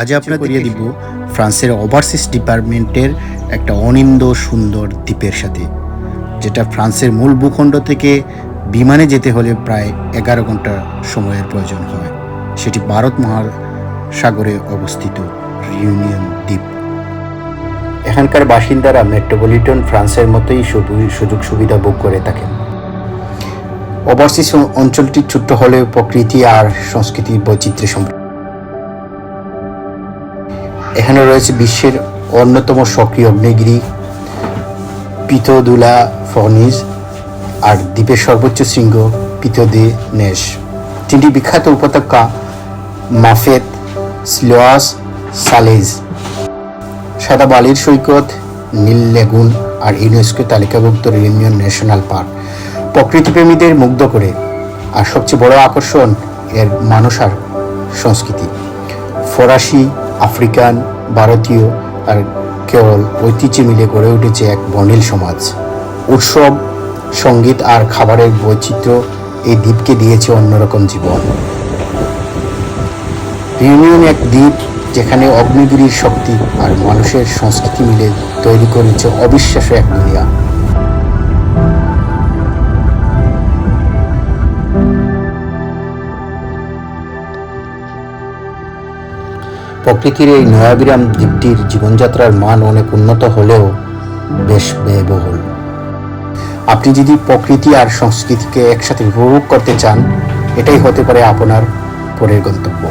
আজ আপনাদের করিয়ে দিব। ফ্রান্সের ওভারসিজ ডিপার্টমেন্টের একটা অনিন্দ সুন্দর দ্বীপের সাথে যেটা ফ্রান্সের মূল ভূখণ্ড থেকে বিমানে যেতে হলে প্রায় এগারো ঘণ্টা সময়ের প্রয়োজন হয়। সেটি ভারত মহাসাগরে অবস্থিত রিউনিয়ন দ্বীপ। এখানকার বাসিন্দারা মেট্রোপলিটন ফ্রান্সের মতোই সুযোগ সুবিধা ভোগ করে থাকেন। ওভারসিজ অঞ্চলটি ছোট্ট হলেও প্রকৃতি আর সংস্কৃতি বৈচিত্র্য সম্পর্কে এখানে রয়েছে বিশ্বের অন্যতম সক্রিয় অগ্নেয়গিরি পিতোদুলা ফনিজ আর দ্বীপের সর্বোচ্চ শৃঙ্গ পিতোদে নেশ। তিনটি বিখ্যাত উপত্যকা মাফেত, স্লোয়াস, সালেজ। সাদা বালির সৈকত, নীল লেগুন আর ইউনেস্কো তালিকাভুক্ত রিউনিয়ন ন্যাশনাল পার্ক। প্রকৃতিপ্রেমীদের মুগ্ধ করে আর সবচেয়ে বড় আকর্ষণ এর মানুষ আর সংস্কৃতি। ফরাসি আফ্রিকান, ভারতীয় আর কেবল ঐতিহ্য মিলে গড়ে উঠেছে এক বর্ণিল সমাজ। উৎসব, সংগীত আর খাবারের বৈচিত্র্য এই দ্বীপকে দিয়েছে অন্যরকম জীবন। ইউনিয়ন এক দ্বীপ যেখানে অগ্নিগিরির শক্তি আর মানুষের সংস্কৃতি মিলে তৈরি করেছে অবিশ্বাস্য এক দুনিয়া। প্রকৃতির এই নয়াবিরাম দ্বীপটির জীবনযাত্রার মান অনেক উন্নত হলেও বেশ ব্যয়বহুল। আপনি যদি প্রকৃতি আর সংস্কৃতিকে একসাথে উপভোগ করতে চান, এটাই হতে পারে আপনার পরের গন্তব্য।